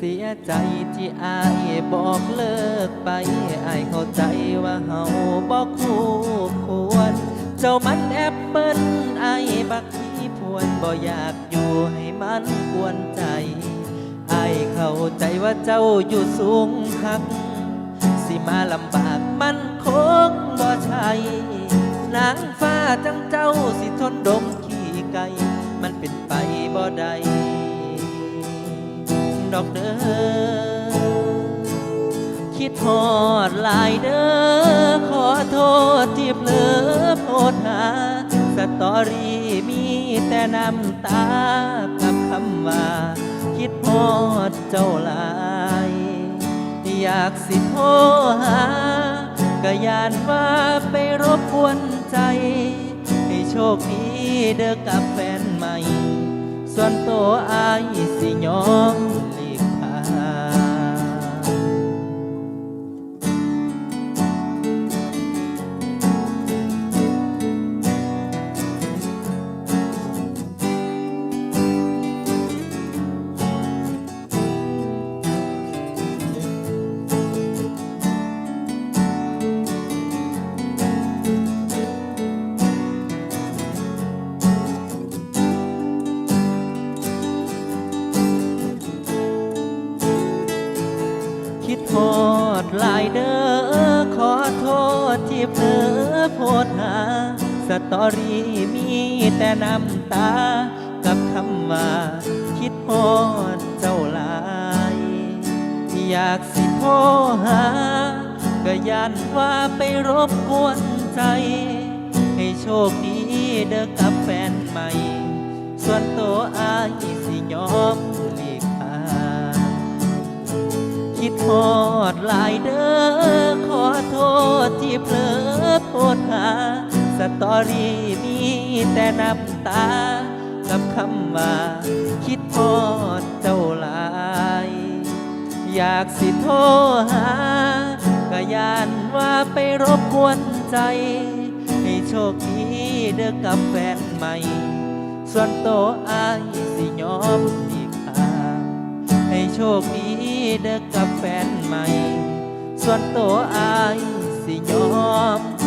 สียใจที่อายบอกเลิกไปอายเข้าใจว่าเฮาบอกคู่ควร เจ้ามันแอปเปิ้ลอายบักที่พวนบ่อยากอยู่ให้มันกวนใจอายเข้าใจว่าเจ้าอยู่สูงคัก สิมาลำบากมันคงบ่ใช่นางฟ้าจังเจ้าสิทนดม อกเด้อ คิดทอดลายเด้อ ขอโทษที่เผลอโพดหา สตอรี่มีแต่น้ำตากับคำว่า คิดทอดเจ้าลายอยากสิโทรหาก็ยานว่าไปรบกวนใจ ให้โชคดีเด้อกับแฟนใหม่ ส่วนตัวอายสิยอม คิดโทษหลายเด้อขอโทษที่เผลอโพดหา สตอรี่มีแต่น้ำตา กับคำว่า คิดโทษเจ้าหลาย อยากสิโทรหา ก็ยันว่าไปรบกวนใจ ให้โชคดีเด้อกับแฟนใหม่ ส่วนตัวอายสิยอมหลีก คิดทอดหลายเด้อ ขอโทษที่เผลอโพดหา สตอรี่มีแต่น้ำตา กับคำว่า คิดทอดเจ้าหลาย อยากสิโทรหาก็ยานว่าไปรบกวนใจ ให้โชคดีเด้อกับแฟนใหม่ ส่วนโตอายสิยอม คดีเด้อกับแฟนใหม่ ส่วนตัวอายสิยอม